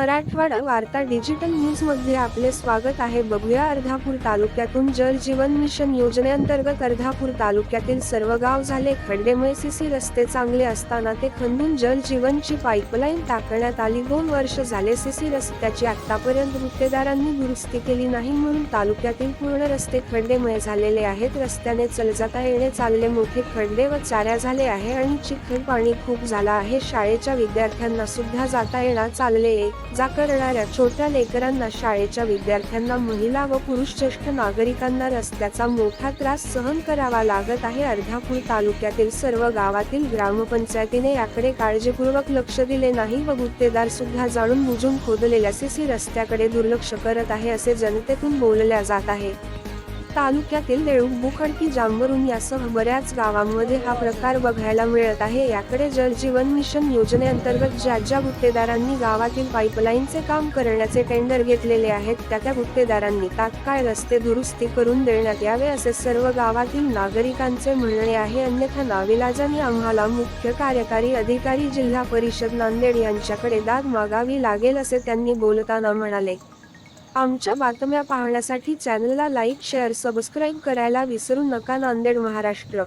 मराठवाडा वार्ता डिजिटल न्यूजमध्ये आपले स्वागत आहे. बघूया अर्धापूर तालुक्यातून जल जीवन मिशन योजनेअंतर्गत अर्धापूर तालुक्यातील सर्व गाव झाले. खड्डेमय सीसी रस्ते चांगले असताना ते खंदून जल जीवनची पाईपलाईन टाकण्यात आली. दोन वर्ष झाले सीसी रस्त्याची आतापर्यंत गुत्तेदारांनी दुरुस्ती केली नाही म्हणून तालुक्यातील पूर्ण रस्ते खड्डेमय झालेले आहेत. रस्त्याने चल जाता येणे चालले मोठे खड्डे व चाऱ्या झाले आहे आणि चिखल पाणी खूप झाला आहे. शाळेच्या विद्यार्थ्यांना सुद्धा जाता येणार चालले जा करणाऱ्या छोट्या लेकरांना शाळेच्या विद्यार्थ्यांना महिला व पुरुष ज्येष्ठ नागरिकांना रस्त्याचा मोठा त्रास सहन करावा लागत आहे अर्धापूर तालुक्यातील सर्व गावातील ग्रामपंचायतीने याकडे काळजीपूर्वक लक्ष दिले नाही व गुत्तेदार सुद्धा जाणून बुजून खोदलेल्या सीसी रस्त्याकडे दुर्लक्ष करत आहे असे जनतेतून बोलल्या जात आहे. तालुक्यातील देऊळ बुखडकी जांभरून यासह बऱ्याच गावांमध्ये हा प्रकार बघायला मिळत आहे. याकडे जल जीवन मिशन योजनेअंतर्गत ज्या ज्या गुत्तेदारांनी गावातील पाईपलाईनचे काम करण्याचे टेंडर घेतलेले आहेत त्या त्या गुत्तेदारांनी तात्काळ रस्ते दुरुस्ती करून देण्यात यावे असे सर्व गावातील नागरिकांचे म्हणणे आहे. अन्यथा नाविलाजाने आम्हाला मुख्य कार्यकारी अधिकारी जिल्हा परिषद नांदेड यांच्याकडे दाद मागावी लागेल असे त्यांनी बोलताना म्हणाले. आमच्या बातम्या पाहण्यासाठी चॅनलला लाईक शेअर सबस्क्राईब करायला विसरू नका नांदेड महाराष्ट्र.